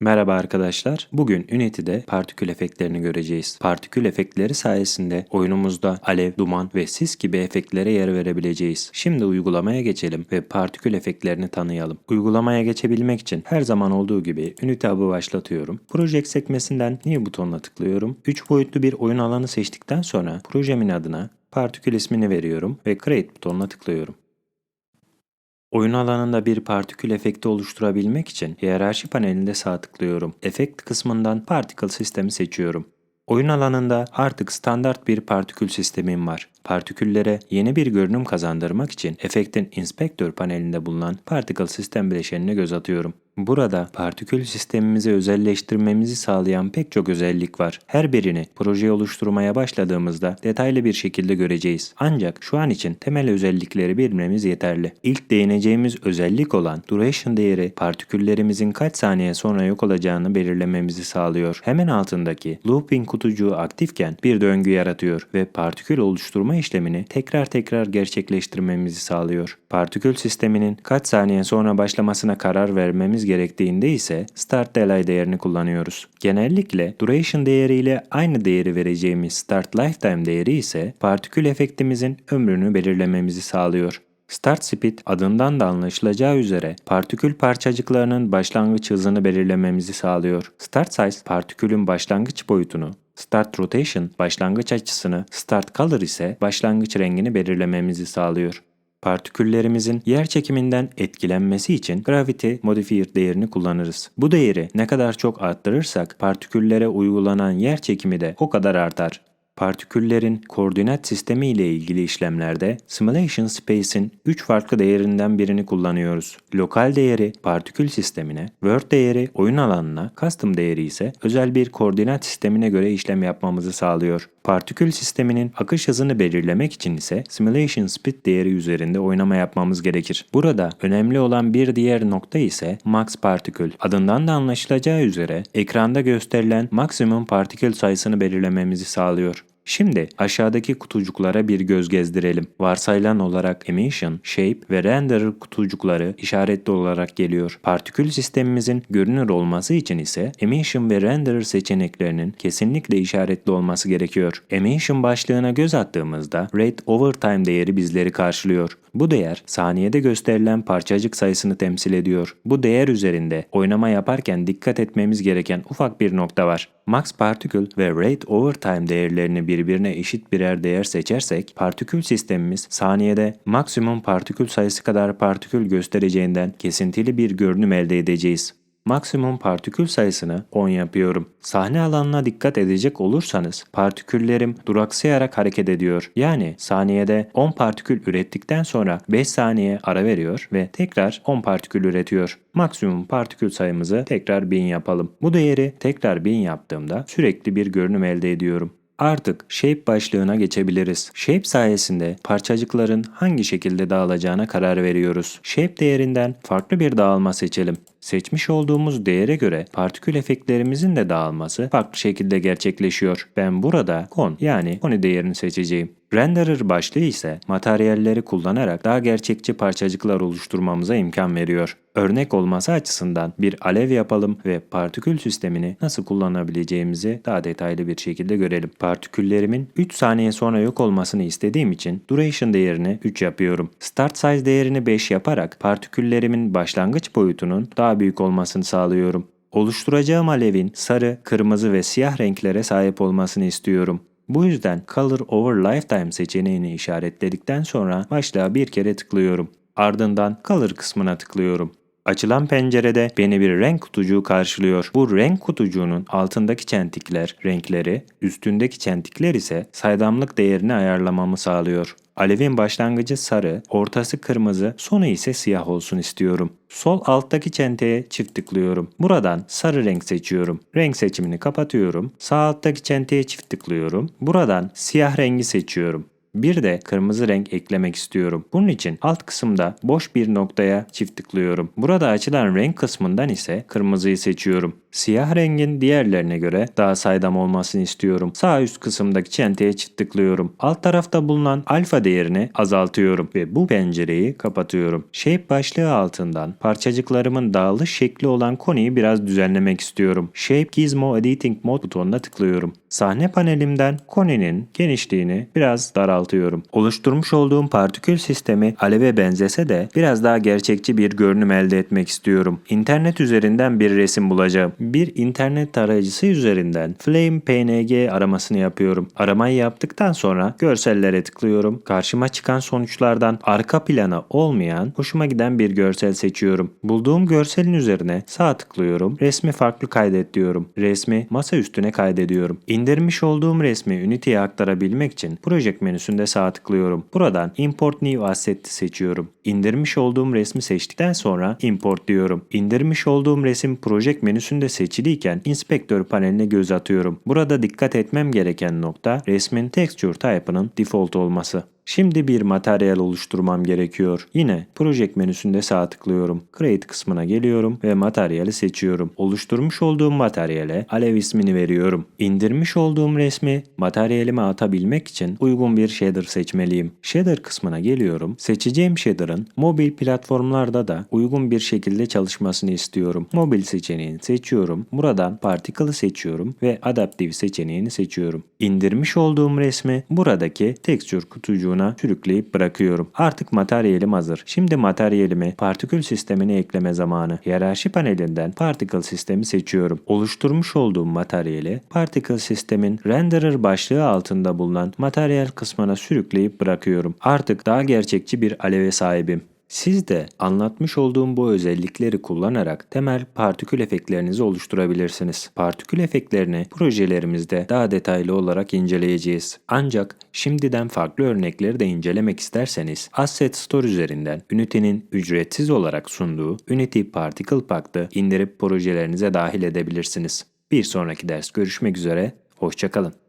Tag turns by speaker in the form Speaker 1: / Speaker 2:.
Speaker 1: Merhaba arkadaşlar. Bugün Unity'de partikül efektlerini göreceğiz. Partikül efektleri sayesinde oyunumuzda alev, duman ve sis gibi efektlere yer verebileceğiz. Şimdi uygulamaya geçelim ve partikül efektlerini tanıyalım. Uygulamaya geçebilmek için her zaman olduğu gibi Unity hub'ı başlatıyorum. Project sekmesinden New butonuna tıklıyorum. 3 boyutlu bir oyun alanı seçtikten sonra projemin adına partikül ismini veriyorum ve Create butonuna tıklıyorum. Oyun alanında bir partikül efekti oluşturabilmek için hiyerarşi panelinde sağ tıklıyorum. Efekt kısmından Particle sistemi seçiyorum. Oyun alanında artık standart bir partikül sistemim var. Partiküllere yeni bir görünüm kazandırmak için efektin Inspector panelinde bulunan Particle Sistem bileşenine göz atıyorum. Burada partikül sistemimizi özelleştirmemizi sağlayan pek çok özellik var. Her birini projeyi oluşturmaya başladığımızda detaylı bir şekilde göreceğiz. Ancak şu an için temel özellikleri bilmemiz yeterli. İlk değineceğimiz özellik olan duration değeri partiküllerimizin kaç saniye sonra yok olacağını belirlememizi sağlıyor. Hemen altındaki looping kutucuğu aktifken bir döngü yaratıyor ve partikül oluşturma işlemini tekrar tekrar gerçekleştirmemizi sağlıyor. Partikül sisteminin kaç saniye sonra başlamasına karar vermemiz gerektiğinde ise start delay değerini kullanıyoruz. Genellikle duration değeriyle aynı değeri vereceğimiz start lifetime değeri ise partikül efektimizin ömrünü belirlememizi sağlıyor. Start speed adından da anlaşılacağı üzere partikül parçacıklarının başlangıç hızını belirlememizi sağlıyor. Start size partikülün başlangıç boyutunu, Start rotation başlangıç açısını, start color ise başlangıç rengini belirlememizi sağlıyor. Partiküllerimizin yer çekiminden etkilenmesi için gravity modifier değerini kullanırız. Bu değeri ne kadar çok arttırırsak partiküllere uygulanan yer çekimi de o kadar artar. Partiküllerin koordinat sistemi ile ilgili işlemlerde simulation space'in 3 farklı değerinden birini kullanıyoruz. Lokal değeri partikül sistemine, world değeri oyun alanına, custom değeri ise özel bir koordinat sistemine göre işlem yapmamızı sağlıyor. Partikül sisteminin akış hızını belirlemek için ise simulation speed değeri üzerinde oynama yapmamız gerekir. Burada önemli olan bir diğer nokta ise max partikül. Adından da anlaşılacağı üzere ekranda gösterilen maksimum partikül sayısını belirlememizi sağlıyor. Şimdi aşağıdaki kutucuklara bir göz gezdirelim. Varsayılan olarak emission, shape ve renderer kutucukları işaretli olarak geliyor. Partikül sistemimizin görünür olması için ise emission ve renderer seçeneklerinin kesinlikle işaretli olması gerekiyor. Emission başlığına göz attığımızda rate over time değeri bizleri karşılıyor. Bu değer saniyede gösterilen parçacık sayısını temsil ediyor. Bu değer üzerinde oynama yaparken dikkat etmemiz gereken ufak bir nokta var. Max partikül ve rate over time değerlerini birbirine eşit birer değer seçersek partikül sistemimiz saniyede maksimum partikül sayısı kadar partikül göstereceğinden kesintili bir görünüm elde edeceğiz. Maksimum partikül sayısını 10 yapıyorum. Sahne alanına dikkat edecek olursanız partiküllerim duraksayarak hareket ediyor. Yani saniyede 10 partikül ürettikten sonra 5 saniye ara veriyor ve tekrar 10 partikül üretiyor. Maksimum partikül sayımızı tekrar 1000 yapalım. Bu değeri tekrar 1000 yaptığımda sürekli bir görünüm elde ediyorum. Artık Shape başlığına geçebiliriz. Shape sayesinde parçacıkların hangi şekilde dağılacağına karar veriyoruz. Shape değerinden farklı bir dağılma seçelim. Seçmiş olduğumuz değere göre partikül efektlerimizin de dağılması farklı şekilde gerçekleşiyor. Ben burada con yani koni değerini seçeceğim. Renderer başlığı ise materyalleri kullanarak daha gerçekçi parçacıklar oluşturmamıza imkan veriyor. Örnek olması açısından bir alev yapalım ve partikül sistemini nasıl kullanabileceğimizi daha detaylı bir şekilde görelim. Partiküllerimin 3 saniye sonra yok olmasını istediğim için duration değerini 3 yapıyorum. Start size değerini 5 yaparak partiküllerimin başlangıç boyutunun daha büyük olmasını sağlıyorum. Oluşturacağım alevin sarı, kırmızı ve siyah renklere sahip olmasını istiyorum. Bu yüzden Color Over Lifetime seçeneğini işaretledikten sonra başlığa bir kere tıklıyorum. Ardından Color kısmına tıklıyorum. Açılan pencerede beni bir renk kutucuğu karşılıyor. Bu renk kutucuğunun altındaki çentikler renkleri, üstündeki çentikler ise saydamlık değerini ayarlamamı sağlıyor. Alevin başlangıcı sarı, ortası kırmızı, sonu ise siyah olsun istiyorum. Sol alttaki çenteye çift tıklıyorum. Buradan sarı renk seçiyorum. Renk seçimini kapatıyorum. Sağ alttaki çenteye çift tıklıyorum. Buradan siyah rengi seçiyorum. Bir de kırmızı renk eklemek istiyorum. Bunun için alt kısımda boş bir noktaya çift tıklıyorum. Burada açılan renk kısmından ise kırmızıyı seçiyorum. Siyah rengin diğerlerine göre daha saydam olmasını istiyorum. Sağ üst kısımdaki çenteye çift tıklıyorum. Alt tarafta bulunan alfa değerini azaltıyorum ve bu pencereyi kapatıyorum. Shape başlığı altından parçacıklarımın dağılış şekli olan konuyu biraz düzenlemek istiyorum. Shape Gizmo Editing Mode butonuna tıklıyorum. Sahne panelimden koninin genişliğini biraz daraltıyorum. Oluşturmuş olduğum partikül sistemi aleve benzese de biraz daha gerçekçi bir görünüm elde etmek istiyorum. İnternet üzerinden bir resim bulacağım. Bir internet tarayıcısı üzerinden Flame PNG aramasını yapıyorum. Aramayı yaptıktan sonra görsellere tıklıyorum. Karşıma çıkan sonuçlardan arka planı olmayan hoşuma giden bir görsel seçiyorum. Bulduğum görselin üzerine sağ tıklıyorum. Resmi farklı kaydet diyorum. Resmi masa üstüne kaydediyorum. İndirmiş olduğum resmi Unity'ye aktarabilmek için Project menüsünde sağ tıklıyorum. Buradan Import New Asset'i seçiyorum. İndirmiş olduğum resmi seçtikten sonra Import diyorum. İndirmiş olduğum resim Project menüsünde seçiliyken Inspector paneline göz atıyorum. Burada dikkat etmem gereken nokta resmin Texture Type'ının default olması. Şimdi bir materyal oluşturmam gerekiyor. Yine Project menüsünde sağ tıklıyorum. Create kısmına geliyorum ve materyali seçiyorum. Oluşturmuş olduğum materyale alev ismini veriyorum. İndirmiş olduğum resmi materyalime atabilmek için uygun bir shader seçmeliyim. Shader kısmına geliyorum. Seçeceğim shader'ın mobil platformlarda da uygun bir şekilde çalışmasını istiyorum. Mobil seçeneğini seçiyorum. Buradan Particle'ı seçiyorum ve Adaptive seçeneğini seçiyorum. İndirmiş olduğum resmi buradaki texture kutucuğuna sürükleyip bırakıyorum. Artık materyalim hazır. Şimdi materyalimi partikül sistemine ekleme zamanı. Hiyerarşi panelinden particle sistemi seçiyorum. Oluşturmuş olduğum materyali particle sistemin renderer başlığı altında bulunan materyal kısmına sürükleyip bırakıyorum. Artık daha gerçekçi bir aleve sahibim. Siz de anlatmış olduğum bu özellikleri kullanarak temel partikül efektlerinizi oluşturabilirsiniz. Partikül efektlerini projelerimizde daha detaylı olarak inceleyeceğiz. Ancak şimdiden farklı örnekleri de incelemek isterseniz Asset Store üzerinden Unity'nin ücretsiz olarak sunduğu Unity Particle Pack'ı indirip projelerinize dahil edebilirsiniz. Bir sonraki ders görüşmek üzere, hoşçakalın.